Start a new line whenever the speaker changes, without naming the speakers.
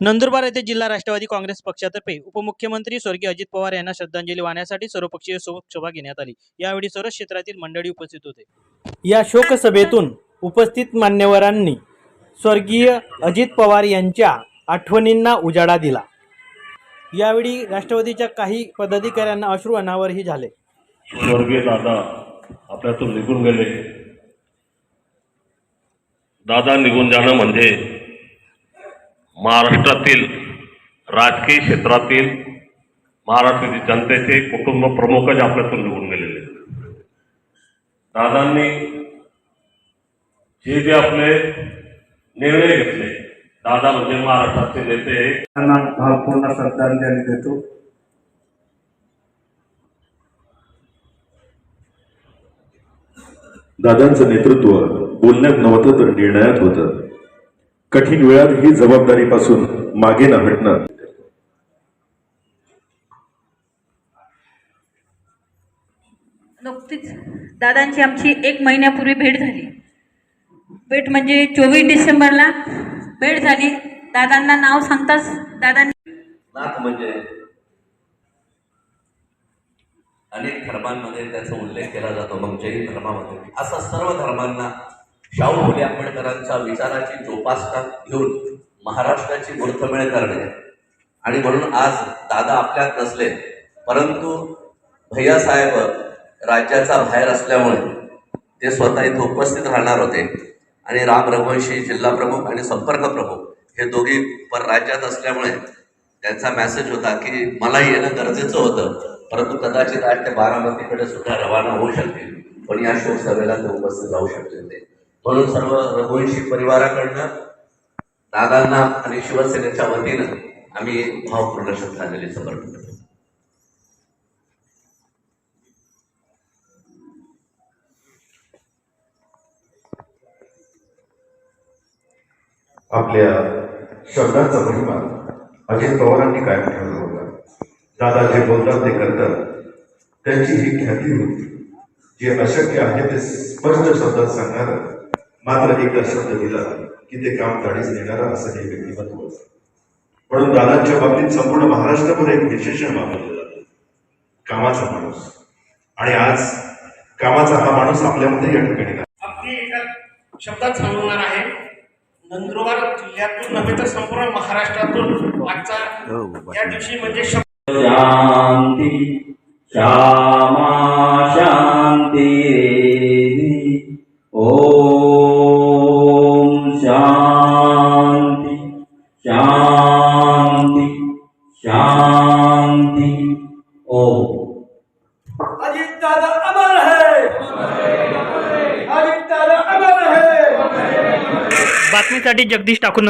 नंदुरबार येथे जिल्हा राष्ट्रवादी काँग्रेस पक्षातर्फे उपमुख्यमंत्री स्वर्गीय अजित पवार यांना श्रद्धांजली वाहण्यासाठी सर्वपक्षीय शोकसभा घेण्यात आली. यावेळी सर्व क्षेत्रातील मंडळी उपस्थित होते. या शोकसभेतून उपस्थित मान्यवरांनी स्वर्गीय अजित पवार यांच्या आठवणींना उजाळा दिला. यावेळी राष्ट्रवादीच्या काही पदाधिकाऱ्यांना अश्रू अनावरही झाले.
स्वर्गीय दादा आपल्यातून निघून गेले. दादा निघून जाणं म्हणजे महाराष्ट्रातील राजकीय क्षेत्रातील महाराष्ट्रातील जनतेचे कुटुंब प्रमुखच आपल्यातून निघून गेलेले. दादांनी जे जे आपले निर्णय घेतले दादा म्हणजे महाराष्ट्राचे नेते.
त्यांना भावपूर्ण श्रद्धांजली देतो.
दादांचं नेतृत्व बोलण्यात नव्हतं तर निर्णयात होतं. कठीण वेळात ही जबाबदारीपासून मागे न हटणं.
नुकतीच दादांची आमची एक महिन्यापूर्वी भेट झाली. भेट म्हणजे चोवीस डिसेंबरला भेट झाली. दादांना नाव सांगताच दादांनी
नाथ म्हणजे अनेक धर्मांमध्ये त्याचा उल्लेख केला जातो मग जैन धर्मामध्ये. असा सर्व धर्मांना शाहू फुले आंबेडकरांच्या विचाराची जोपासना घेऊन महाराष्ट्राची मूर्तमेळ करणे. आणि म्हणून आज दादा आपल्यात नसले परंतु भैयासाहेब राज्याचा बाहेर असल्यामुळे ते स्वतः इथे उपस्थित राहणार होते. आणि राम रघुवंशी जिल्हा प्रमुख आणि संपर्क प्रमुख हे दोघी पर राज्यात असल्यामुळे त्यांचा मेसेज होता की मला येणं गरजेचं होतं परंतु कदाचित आज ते बारामतीकडे सुद्धा रवाना होऊ शकतील. पण या शोक सभेला ते उपस्थित राहू शकले ते. म्हणून सर्व रघुवंशी परिवाराकडनं दादांना आणि शिवसेनेच्या वतीनं आम्ही भावपूर्ण श्रद्धांजली समर्पण करतो.
आपल्या शब्दांचा महिमा अजित पवारांनी कायम ठेवला होता. दादा जे बोलतात ते करतात. त्यांची ही ख्याती होती. जे अशक्य आहे ते स्पष्ट शब्दात सांगणार मात्र एकदा शब्द दिला की ते काम ताडीच देणारा असं हे व्यक्तिमत्व म्हणून दादांच्या बाबतीत संपूर्ण महाराष्ट्रभर एक विशेषण वापरलं जातं. कामाचा माणूस. आणि आज कामाचा हा माणूस आपल्यामध्ये या ठिकाणी.
अगदी एका शब्दात सांगणार आहे नंदुरबार जिल्ह्यातून नव्हे तर संपूर्ण महाराष्ट्रातून आजचा या दिवशी म्हणजे शब्द
शांती शांती शांती शांती ओम
अजित दादा अमर है। अजित दादा अमर है।
बातमीसाठी जगदीश ठाकूर